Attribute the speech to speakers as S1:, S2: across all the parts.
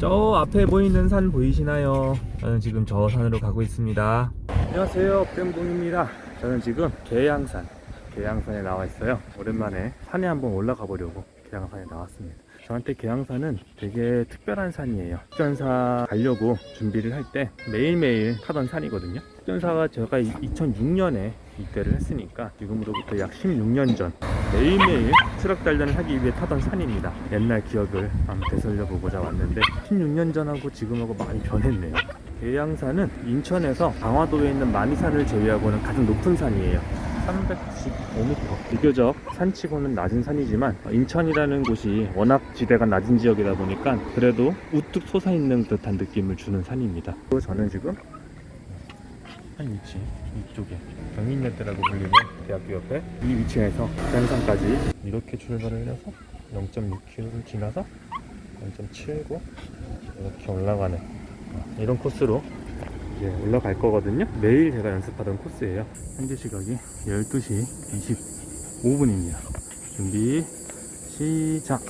S1: 저 앞에 보이는 산 보이시나요? 저는 지금 저 산으로 가고 있습니다. 안녕하세요. 뱀봉입니다. 저는 지금 계양산, 계양산에 나와 있어요. 오랜만에 산에 한번 올라가 보려고 계양산에 나왔습니다. 저한테 계양산은 되게 특별한 산이에요. 특전사 가려고 준비를 할 때 매일매일 타던 산이거든요. 특전사가 제가 2006년에 입대를 했으니까 지금으로부터 약 16년 전 매일매일 트럭 단련을 하기 위해 타던 산입니다. 옛날 기억을 한번 되살려 보고자 왔는데 16년 전하고 지금하고 많이 변했네요. 계양산은 인천에서 강화도에 있는 만이산을 제외하고는 가장 높은 산이에요. 395m. 비교적 산치고는 낮은 산이지만 인천이라는 곳이 워낙 지대가 낮은 지역이다 보니까 그래도 우뚝 솟아있는 듯한 느낌을 주는 산입니다. 그리고 저는 지금 한 위치 이쪽에 경인여대라고 불리는 대학교 옆에 이 위치에서 양산까지 이렇게 출발을 해서 0.6km를 지나서 0.79 이렇게 올라가는 어, 이런 코스로 이제 올라갈 거거든요. 매일 제가 연습하던 코스예요. 현재 시각이 12시 25분입니다. 준비 시작.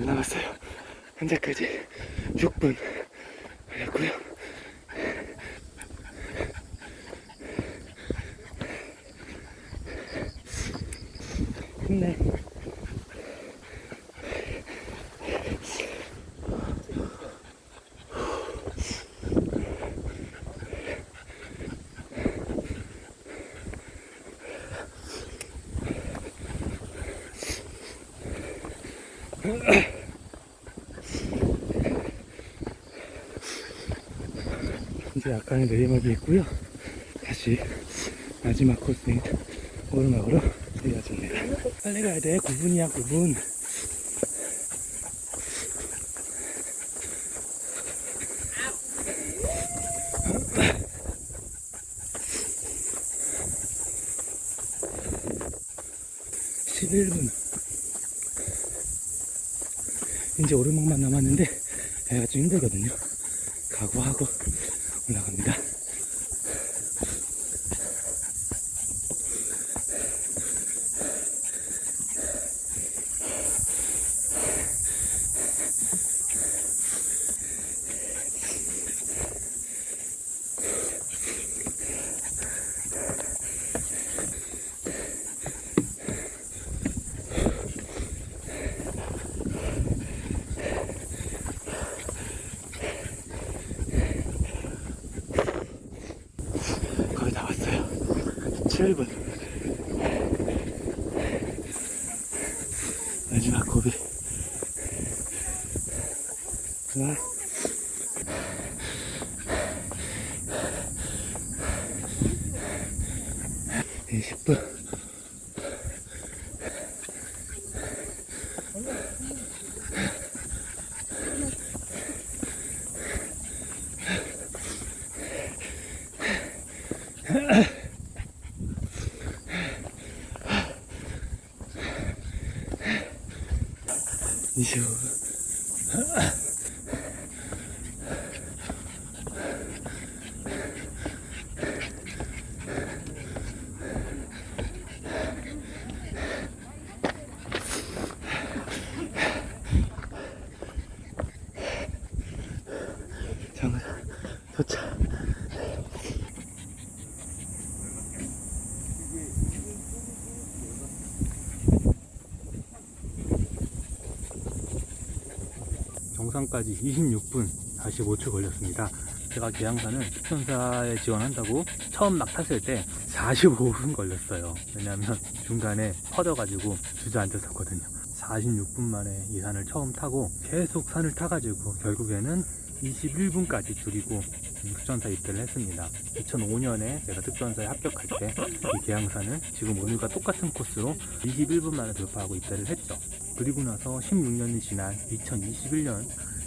S1: 안 남았어요. 현재까지 6분 걸렸고요. 힘내. 이제 약간의 내리막이 있고요. 다시 마지막 코스인 오르막으로 이어집니다. 빨리 가야 돼. 9분이야, 9분. (11분) 이제 오르막만 남았는데 해가 좀 힘들거든요 각오하고 올라갑니다. 거의 다 왔어요. 7분. 마지막 고비. 하나. 이십 분. 이십 분. 정
S2: 정상까지 26분 45초 걸렸습니다. 제가 계양산을 특전사에 지원한다고 처음 막 탔을 때 45분 걸렸어요. 왜냐면 중간에 퍼져가지고 주저앉았었거든요. 46분 만에 이 산을 처음 타고 계속 산을 타가지고 결국에는 21분까지 줄이고 특전사 입대를 했습니다. 2005년에 제가 특전사에 합격할 때 이 계양산을 지금 오늘과 똑같은 코스로 21분 만에 돌파하고 입대를 했죠. 그리고 나서 16년이 지난 2021년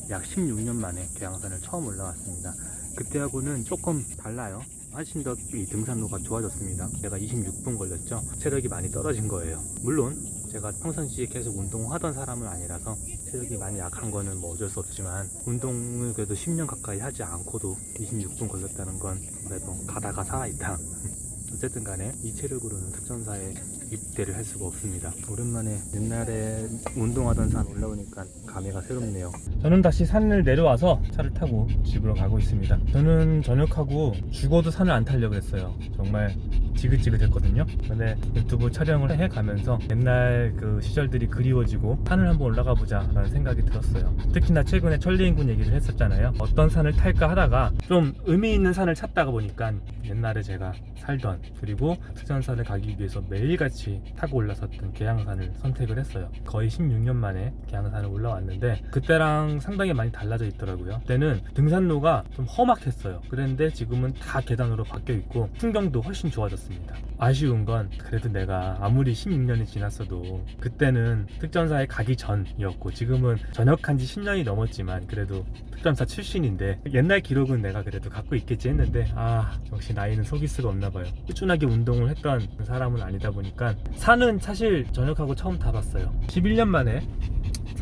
S2: 약 16년 만에 계양산을 처음 올라왔습니다. 그때하고는 조금 달라요. 훨씬 더이 등산로가 좋아졌습니다. 제가 26분 걸렸죠. 체력이 많이 떨어진 거예요. 물론 제가 평상시에 계속 운동하던 사람은 아니라서 체력이 많이 약한 거는 뭐 어쩔 수 없지만 운동을 그래도 10년 가까이 하지 않고도 26분 걸렸다는 건 그래도 가다가 살아있다. 어쨌든 간에 이 체력으로는 특전사에 입대를 할 수가 없습니다. 오랜만에 옛날에 운동하던 산 올라오니까 감회가 새롭네요.
S1: 저는 다시 산을 내려와서 차를 타고 집으로 가고 있습니다. 저는 전역하고 죽어도 산을 안 타려고 했어요. 정말 지긋지긋했거든요. 근데 유튜브 촬영을 해 가면서 옛날 그 시절들이 그리워지고 산을 한번 올라가 보자라는 생각이 들었어요. 특히나 최근에 천리인군 얘기를 했었잖아요. 어떤 산을 탈까 하다가 좀 의미 있는 산을 찾다가 보니까 옛날에 제가 살던 그리고 특전산을 가기 위해서 매일같이 타고 올라섰던 계양산을 선택을 했어요. 거의 16년 만에 계양산을 올라왔는데 그때랑 상당히 많이 달라져 있더라고요. 그때는 등산로가 좀 험악했어요. 그런데 지금은 다 계단으로 바뀌어 있고 풍경도 훨씬 좋아졌 습니다. 아쉬운 건 그래도 내가 아무리 16년이 지났어도 그때는 특전사에 가기 전이었고 지금은 전역한 지 10년이 넘었지만 그래도 특전사 출신인데 옛날 기록은 내가 그래도 갖고 있겠지 했는데 아 역시 나이는 속일 수가 없나 봐요. 꾸준하게 운동을 했던 사람은 아니다 보니까 산은 사실 전역하고 처음 타봤어요. 11년 만에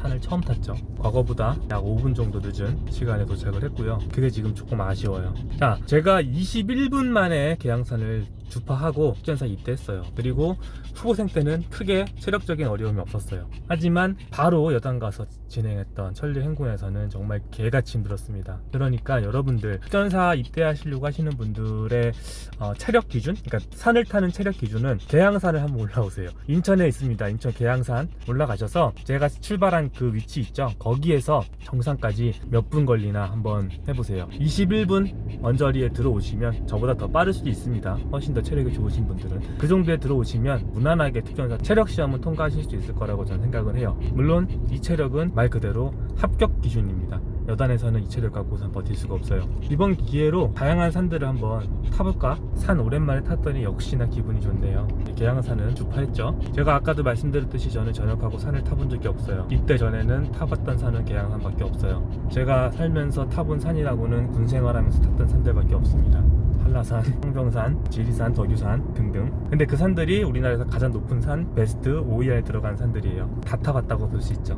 S1: 산을 처음 탔죠. 과거보다 약 5분 정도 늦은 시간에 도착을 했고요. 그게 지금 조금 아쉬워요. 자, 제가 21분 만에 계양산을 주파하고 특전사 입대했어요. 그리고 후보생 때는 크게 체력적인 어려움이 없었어요. 하지만 바로 여단 가서 진행했던 천리 행군에서는 정말 개같이 힘들었습니다. 그러니까 여러분들 특전사 입대하시려고 하시는 분들의 어, 체력 기준, 그러니까 산을 타는 체력 기준은 계양산을 한번 올라오세요. 인천에 있습니다. 인천 계양산 올라가셔서 제가 출발한 그 위치 있죠? 거기에서 정상까지 몇 분 걸리나 한번 해보세요. 21분 언저리에 들어오시면 저보다 더 빠를 수도 있습니다. 훨씬 더 체력이 좋으신 분들은 그 정도에 들어오시면 무난하게 특전사 체력 시험은 통과하실 수 있을 거라고 저는 생각을 해요. 물론 이 체력은 말 그대로 합격 기준입니다. 여단에서는 이 체력 갖고선 버틸 수가 없어요. 이번 기회로 다양한 산들을 한번 타볼까? 산 오랜만에 탔더니 역시나 기분이 좋네요. 계양산은 주파했죠. 제가 아까도 말씀드렸듯이 저는 전역하고 산을 타본 적이 없어요. 입대 전에는 타봤던 산은 계양산밖에 없어요. 제가 살면서 타본 산이라고는 군 생활하면서 탔던 산들밖에 없습니다. 한라산, 황정산, 지리산, 덕유산 등등. 근데 그 산들이 우리나라에서 가장 높은 산 베스트 5위 안에 들어간 산들이에요. 다 타봤다고 볼 수 있죠.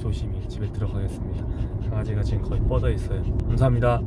S1: 조심히 집에 들어가겠습니다. 강아지가 지금 거의 뻗어 있어요. 감사합니다.